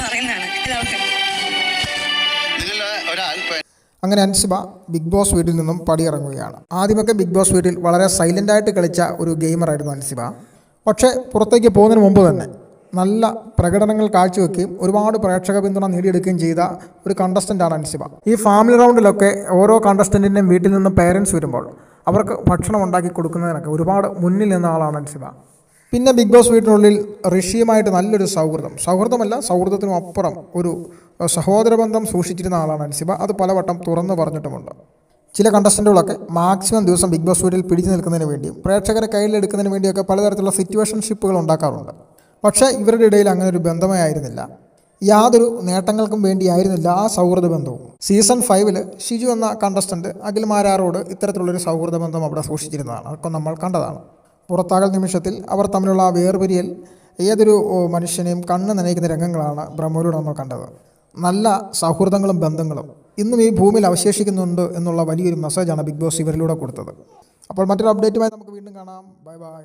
പറയുന്നതാണ്. എല്ലാവർക്കും അങ്ങനെ അൻസിബ ബിഗ് ബോസ് വീട്ടിൽ നിന്നും പടിയിറങ്ങുകയാണ്. ആദ്യമൊക്കെ ബിഗ് ബോസ് വീട്ടിൽ വളരെ സൈലന്റായിട്ട് കളിച്ച ഒരു ഗെയിമറായിരുന്നു അൻസിബ. പക്ഷേ പുറത്തേക്ക് പോകുന്നതിന് മുമ്പ് തന്നെ നല്ല പ്രകടനങ്ങൾ കാഴ്ചവെക്കുകയും ഒരുപാട് പ്രേക്ഷക പിന്തുണ നേടിയെടുക്കുകയും ചെയ്ത ഒരു കണ്ടസ്റ്റന്റാണ് അൻസിബ. ഈ ഫാമിലി റൗണ്ടിലൊക്കെ ഓരോ കണ്ടസ്റ്റന്റിന്റെയും വീട്ടിൽ നിന്നും പേരൻസ് വരുമ്പോൾ അവർക്ക് ഭക്ഷണം ഉണ്ടാക്കി കൊടുക്കുന്നതിനൊക്കെ ഒരുപാട് മുന്നിൽ നിന്ന ആളാണ് അൻസിബ. പിന്നെ ബിഗ് ബോസ് വീട്ടിനുള്ളിൽ ഋഷിയുമായിട്ട് നല്ലൊരു സൗഹൃദം. സൗഹൃദമല്ല സൗഹൃദത്തിനും അപ്പുറം ഒരു സഹോദരബന്ധം സഹോദര ബന്ധം സൂക്ഷിച്ചിരുന്ന ആളാണ് അൻസിബ. അത് പലവട്ടം തുറന്നു പറഞ്ഞിട്ടുമുണ്ട്. ചില കണ്ടസ്റ്റന്റുകളൊക്കെ മാക്സിമം ദിവസം ബിഗ് ബോസ് വീട്ടിൽ പിടിച്ചു നിൽക്കുന്നതിന് വേണ്ടിയും പ്രേക്ഷകരെ കയ്യിലെടുക്കുന്നതിന് വേണ്ടിയൊക്കെ പലതരത്തിലുള്ള സിറ്റുവേഷൻഷിപ്പുകൾ ഉണ്ടാക്കാറുണ്ട്. പക്ഷേ ഇവരുടെ ഇടയിൽ അങ്ങനെ ഒരു ബന്ധമേ ആയിരുന്നില്ല. യാതൊരു നേട്ടങ്ങൾക്കും വേണ്ടിയായിരുന്നില്ല ആ സൗഹൃദ ബന്ധവും. സീസൺ ഫൈവിൽ ഷിജു എന്ന കണ്ടസ്റ്റന്റ് അഖിൽ മാരാറോട് ഇത്തരത്തിലുള്ളൊരു സൗഹൃദ ബന്ധം അവിടെ സൂക്ഷിച്ചിരുന്നതാണ്. അതൊക്കെ നമ്മൾ കണ്ടതാണ്. പുറത്താകൽ നിമിഷത്തിൽ അവർ തമ്മിലുള്ള ആ വേർപിരിയൽ ഏതൊരു മനുഷ്യനെയും കണ്ണ് നനയിക്കുന്ന രംഗങ്ങളാണ് ബ്രഹ്മയിലൂടെ നമ്മൾ കണ്ടത്. നല്ല സൗഹൃദങ്ങളും ബന്ധങ്ങളും ഇന്നും ഈ ഭൂമിയിൽ അവശേഷിക്കുന്നുണ്ട് എന്നുള്ള വലിയൊരു മെസ്സേജാണ് ബിഗ് ബോസ് ഇവരിലൂടെ കൊടുത്തത്. അപ്പോൾ മറ്റൊരു അപ്ഡേറ്റുമായി നമുക്ക് വീണ്ടും കാണാം. Bye bye